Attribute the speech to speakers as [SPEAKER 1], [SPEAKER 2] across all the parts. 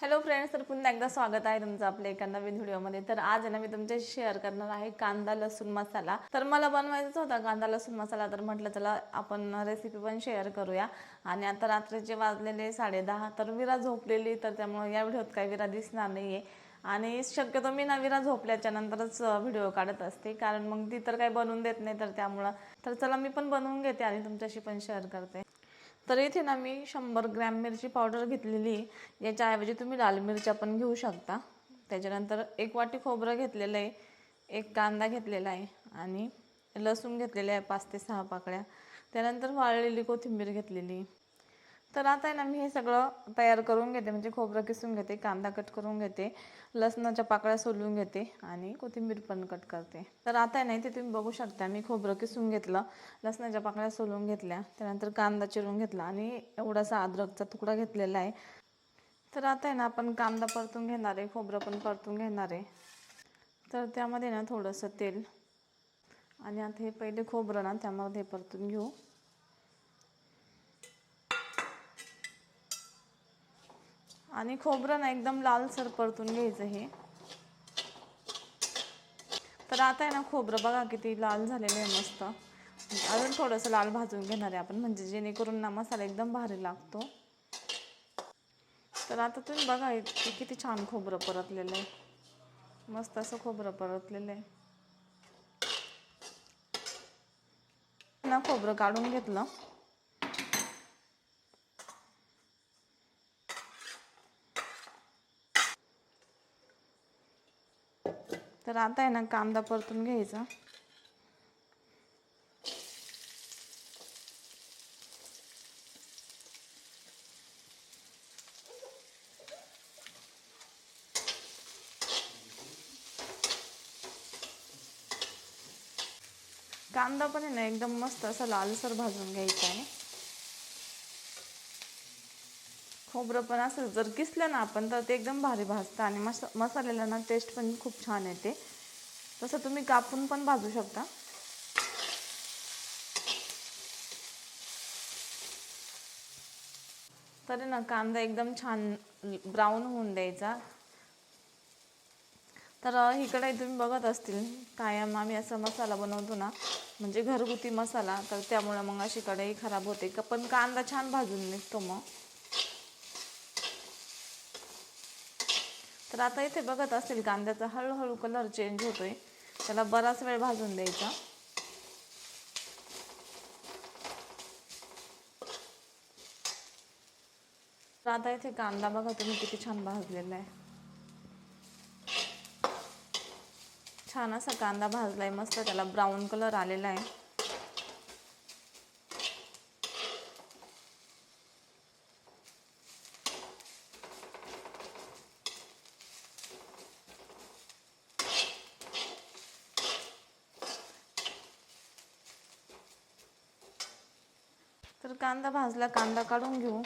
[SPEAKER 1] Hello friends तर पुन्हा एकदा स्वागत आहे तुमचं आपल्या एका नवीन व्हिडिओमध्ये. तर आज आहे ना मी तुमच्याशी शेअर करणार आहे कांदा लसूण मसाला. तर मला बनवायचाच होता कांदा लसूण मसाला तर म्हटलं चला आपण रेसिपी पण शेअर करूया. आणि आता रात्रीचे वाजलेले साडे दहा तर विरा झोपलेली तर त्यामुळे या व्हिडिओत काही विरा दिसणार नाहीये. आणि शक्यतो मी ना विरा झोपल्याच्या नंतरच व्हिडिओ काढत असते. कारण मग ती तर काही बनवून देत नाही तर त्यामुळं. तर चला मी पण बनवून घेते आणि तुमच्याशी पण शेअर करते. तर इथे ना मी शंभर ग्रॅम मिरची पावडर घेतलेली आहे. याच्याऐवजी तुम्ही लाल मिरच्या पण घेऊ शकता. त्याच्यानंतर एक वाटी खोबरं घेतलेलं आहे. एक कांदा घेतलेला आहे. आणि लसूण घेतलेलं आहे पाच ते सहा पाकळ्या. त्यानंतर वाळलेली कोथिंबीर घेतलेली तर आता आहे ना मी हे सगळं तयार करून घेते. म्हणजे खोबरं किसून घेते कांदा कट करून घेते लसणाच्या पाकळ्या सोलून घेते आणि कोथिंबीर पण कट करते. तर आता आहे ना इथे तुम्ही बघू शकता मी खोबरं किसून घेतलं लसणाच्या पाकळ्या सोलून घेतल्या त्यानंतर कांदा चिरून घेतला आणि एवढासा अद्रकचा तुकडा घेतलेला आहे. तर आता आहे ना आपण कांदा परतून घेणार आहे खोबरं पण परतून घेणार आहे. तर त्यामध्ये ना थोडंसं तेल आणि आता हे पहिले खोबरं ना त्यामध्ये परतून घेऊ. आणि खोबरं ना एकदम लालसर परतून घ्यायचं हे. तर आता आहे ना खोबरं बघा किती लाल झालेलं आहे मस्त. अजून थोडंसं लाल भाजून घेणार आहे आपण म्हणजे जेणेकरून ना मसाला एकदम भारी लागतो. तर आता तुम्ही बघा इतकी किती छान खोबरं परतलेलं आहे. मस्त असं खोबरं परतलेलं आहे. ना खोबरं काढून घेतलं. तर आता आहे ना कांदा परतून घ्यायचा. कांदा पण आहे ना एकदम मस्त असा लालसर भाजून घ्यायचा आहे. खोबरं पण असं जर किसलं ना आपण तर ते एकदम भारी भाजतं आणि मस मसाल्याला ना टेस्ट पण खूप छान येते. तसं तुम्ही कापून पण भाजू शकता. तरी ना कांदा एकदम छान ब्राऊन होऊन द्यायचा. तर इकडे तुम्ही बघत असतील कायम आम्ही असा मसाला बनवतो ना म्हणजे घरगुती मसाला तर त्यामुळं मग अशी कढई खराब होते. का पण कांदा छान भाजून निघतो मग. तर आता इथे बघत असतील कांद्याचा हळूहळू कलर चेंज होतोय. त्याला बराच वेळ भाजून द्यायचा. तर आता इथे कांदा बघा तुम्ही किती छान भाजलेला आहे. छान असा कांदा भाजलाय मस्त त्याला ब्राऊन कलर आलेला आहे. तर कांदा भाजला कांदा काढून घेऊ.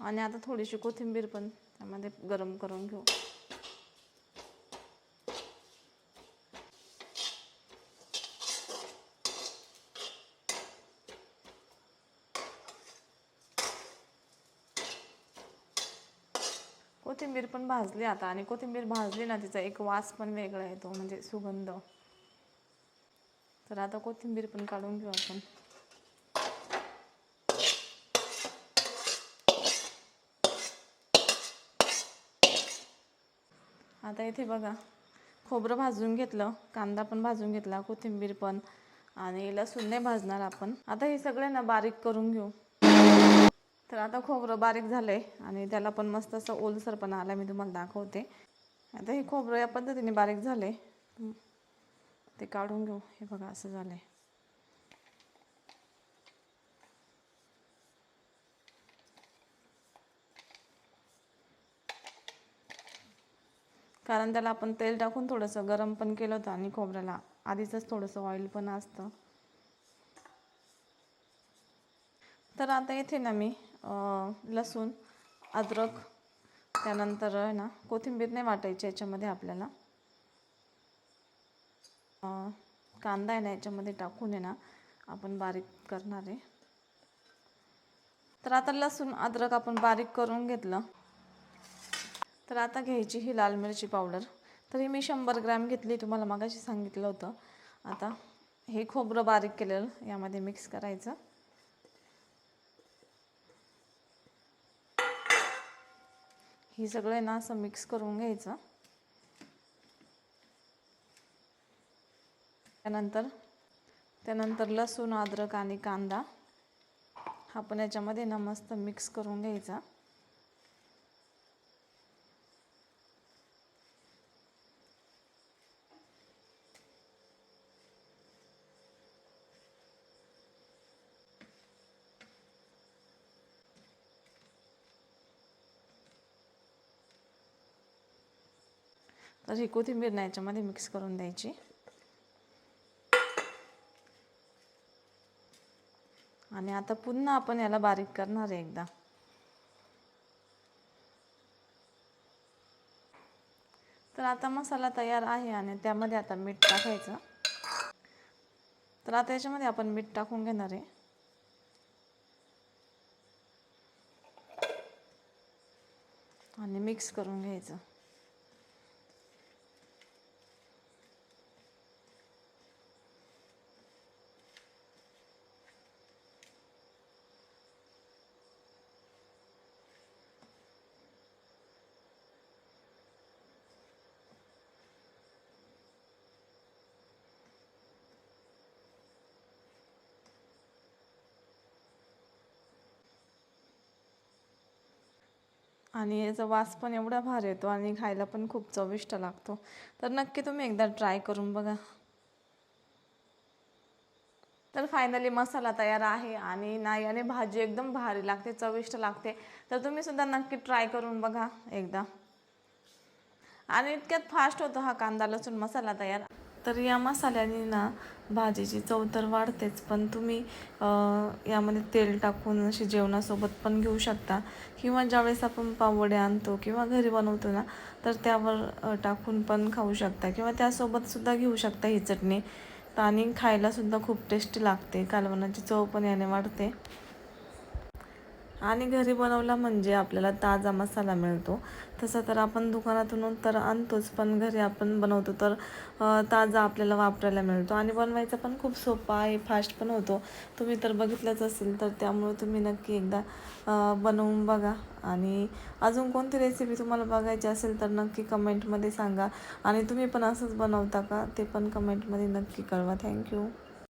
[SPEAKER 1] आणि आता थोडीशी कोथिंबीर पण त्यामध्ये गरम करून घेऊ. कोथिंबीर पण भाजली आता आणि कोथिंबीर भाजली ना तिचा एक वास पण वेगळा येतो म्हणजे सुगंध. तर आता कोथिंबीर पण काढून घेऊ आपण. आता इथे बघा खोबरं भाजून घेतलं कांदा पण भाजून घेतला कोथिंबीर पण आणि लसूण नाही भाजणार आपण. आता हे सगळे ना बारीक करून घेऊ. तर आता खोबरं बारीक झालं आहे आणि त्याला पण मस्त असं ओलसरपणा आला मी तुम्हाला दाखवते. आता हे खोबरं या पद्धतीने बारीक झाले ते काढून घेऊ. हे बघा असं झालं आहे कारण त्याला आपण तेल टाकून थोडंसं गरम पण केलं होतं आणि खोबऱ्याला आधीचंच थोडंसं ऑइल पण असतं. तर आता इथे ना मी लसूण अद्रक त्यानंतर आहे ना कोथिंबीर नाही वाटायची याच्यामध्ये आपल्याला. कांदा आहे ना याच्यामध्ये टाकून आहे ना आपण बारीक करणार आहे. तर आता लसूण अद्रक आपण बारीक करून घेतलं. तर आता घ्यायची ही लाल मिरची पावडर. तर ही मी शंभर ग्रॅम घेतली तुम्हाला मगाशी सांगितलं होतं. आता हे खोबरं बारीक केलेलं यामध्ये मिक्स करायचं. ही सगळे ना असं मिक्स करून घ्यायचं. त्यानंतर त्यानंतर लसूण अद्रक आणि कांदा हा पण याच्यामध्ये ना मस्त मिक्स करून घ्यायचा. तर ही कोथिंबीर ना याच्यामध्ये मिक्स करून द्यायची. आणि आता पुन्हा आपण याला बारीक करणार आहे एकदा. तर आता मसाला तयार आहे आणि त्यामध्ये आता मीठ टाकायचं. तर आता याच्यामध्ये आपण मीठ टाकून घेणार आहे. आणि मिक्स करून घ्यायचं. आणि याचा वास पण एवढा भारी येतो आणि खायला पण खूप चविष्ट लागतो. तर नक्की तुम्ही एकदा ट्राय करून बघा. तर फायनली मसाला तयार आहे आणि नाही आणि भाजी एकदम भारी लागते चविष्ट लागते. तर तुम्ही सुद्धा नक्की ट्राय करून बघा एकदा. आणि इतक्यात फास्ट होतो हा कांदा लसूण मसाला तयार. तर या मसाल्याने ना भाजीची चव तर वाढतेच पण तुम्ही यामध्ये तेल टाकून अशी जेवणासोबत पण घेऊ शकता. किंवा ज्यावेळेस आपण पावडे आणतो किंवा घरी बनवतो ना तर त्यावर टाकून पण खाऊ शकता. किंवा त्यासोबतसुद्धा घेऊ शकता ही चटणी. आणि खायलासुद्धा खूप टेस्टी लागते. कालवणाची चव पण याने वाढते. आणि घरी बनवला म्हणजे आपल्याला ताजा मसाला मिळतो. तसं तर आपण दुकानातून तर आणतोच पण घरी आपण बनवतो तर ताजा आपल्याला वापरायला मिळतो. आणि बनवायचा पण खूप सोपा आहे फास्ट पण होतो. तुम्ही तर बघितलंच असेल तर त्यामुळे तुम्ही नक्की एकदा बनवून बघा. आणि अजून कोणती रेसिपी तुम्हाला बघायची असेल तर नक्की कमेंटमध्ये सांगा. आणि तुम्ही पण असंच बनवता का? ते पण कमेंटमध्ये नक्की कळवा. थँक्यू